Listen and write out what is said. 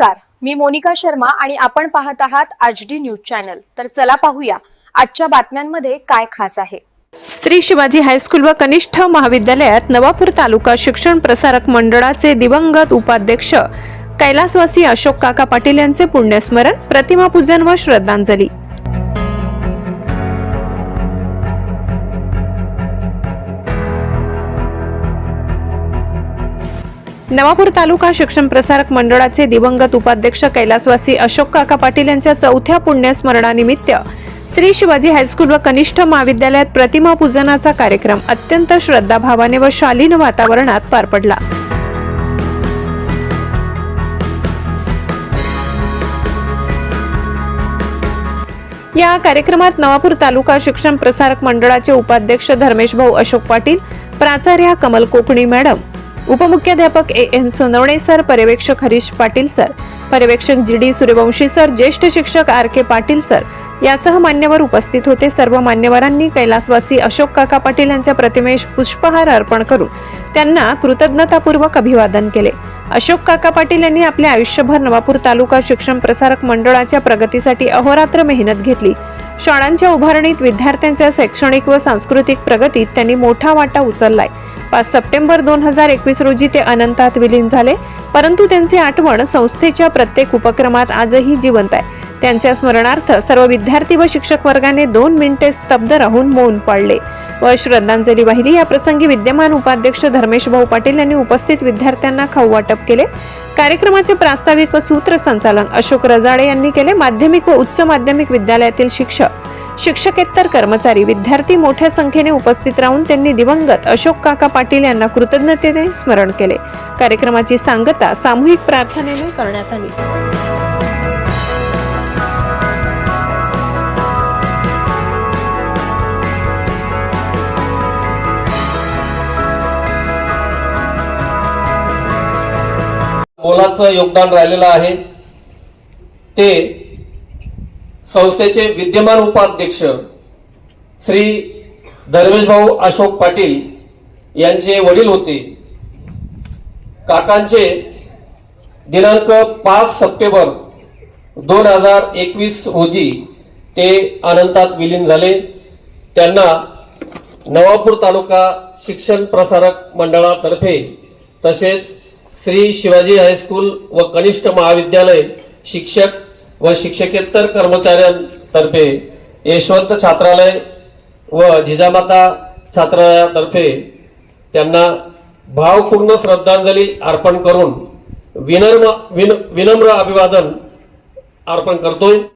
नमस्कार. मी मोनिका शर्मा आणि आपण पाहत आहात आज डी न्यूज चॅनल. तर चला पाहूया आजच्या बातम्यांमध्ये काय खास आहे. श्री शिवाजी हायस्कूल व कनिष्ठ महाविद्यालयात नवापूर तालुका शिक्षण प्रसारक मंडळाचे दिवंगत उपाध्यक्ष कैलासवासी अशोक काका पाटील यांचे पुण्यस्मरण प्रतिमापूजन व श्रद्धांजली. नवापूर तालुका शिक्षण प्रसारक मंडळाचे दिवंगत उपाध्यक्ष कैलासवासी अशोक काका पाटील यांच्या चौथ्या पुण्यस्मरणानिमित्त श्री शिवाजी हायस्कूल व कनिष्ठ महाविद्यालयात प्रतिमा पूजनाचा कार्यक्रम अत्यंत श्रद्धाभावाने व शालीन वातावरणात पार पडला. या कार्यक्रमात नवापूर तालुका शिक्षण प्रसारक मंडळाचे उपाध्यक्ष धर्मेश भाऊ अशोक पाटील प्राचार्या कमल कोकणी मॅडम उपमुख्याध्यापक ए एन सोनवणे सर पर्यवेक्षक हरीश पाटील सर पर्यवेक्षक जी डी सूर्यवंशी सर ज्येष्ठ शिक्षक आर के पाटील सर यासह मान्यवर उपस्थित होते. सर्व मान्यवरांनी कैलासवासी अशोक काका पाटील यांच्या प्रतिमेस पुष्पहार अर्पण करून त्यांना कृतज्ञतापूर्वक अभिवादन केले. अशोक काका पाटील यांनी आपल्या आयुष्यभर नवापूर तालुका शिक्षण प्रसारक मंडळाच्या प्रगतीसाठी अहोरात्र मेहनत घेतली. शाळांच्या उभारणीत विद्यार्थ्यांच्या शैक्षणिक व सांस्कृतिक प्रगतीत त्यांनी मोठा वाटा उचललाय. पाच सप्टेंबर दोन हजार एकवीस रोजी ते अनंतात विलीन झाले. परंतु त्यांची आठवण संस्थेच्या प्रत्येक उपक्रमात आजही जिवंत आहे. त्यांच्या स्मरणार्थ सर्व विद्यार्थी व शिक्षक वर्गाने दोन मिनिटे स्तब्ध राहून मौन पाळले. व श्रद्धांजली वाहिली. या प्रसंगी विद्यमान उपाध्यक्ष धर्मेश भाऊ पाटील यांनी उपस्थित विद्यार्थ्यांना खाऊ वाटप केले. कार्यक्रमाचे प्रास्ताविक व सूत्रसंचालन अशोक रजाडे यांनी केले. माध्यमिक व उच्च माध्यमिक विद्यालयातील शिक्षक शिक्षकेतर कर्मचारी विद्यार्थी मोठ्या संख्येने उपस्थित राहून त्यांनी दिवंगत अशोक काका पाटील यांना कृतज्ञतेने स्मरण केले. कार्यक्रमाची सांगता सामूहिक प्रार्थनेने करण्यात आली. मोलाचं योगदान राहिलेलं आहे. ते संस्थेचे विद्यमान उपाध्यक्ष श्री धर्मेश भाऊ अशोक पाटील यांचे वडील होते. काकांचे दिनांक पाच सप्टेंबर दोन हजार एकवीस रोजी ते अनंतात विलीन झाले. त्यांना नवापूर तालुका शिक्षण प्रसारक मंडळातर्फे तसेच श्री शिवाजी हायस्कूल व कनिष्ठ महाविद्यालय शिक्षक व शिक्षकेतर कर्मचाऱ्यांतर्फे यशवंत छात्रालय व जिजामाता छात्रालयातर्फे त्यांना भावपूर्ण श्रद्धांजली अर्पण करून विनम्र विन विनम्र अभिवादन अर्पण करतोय.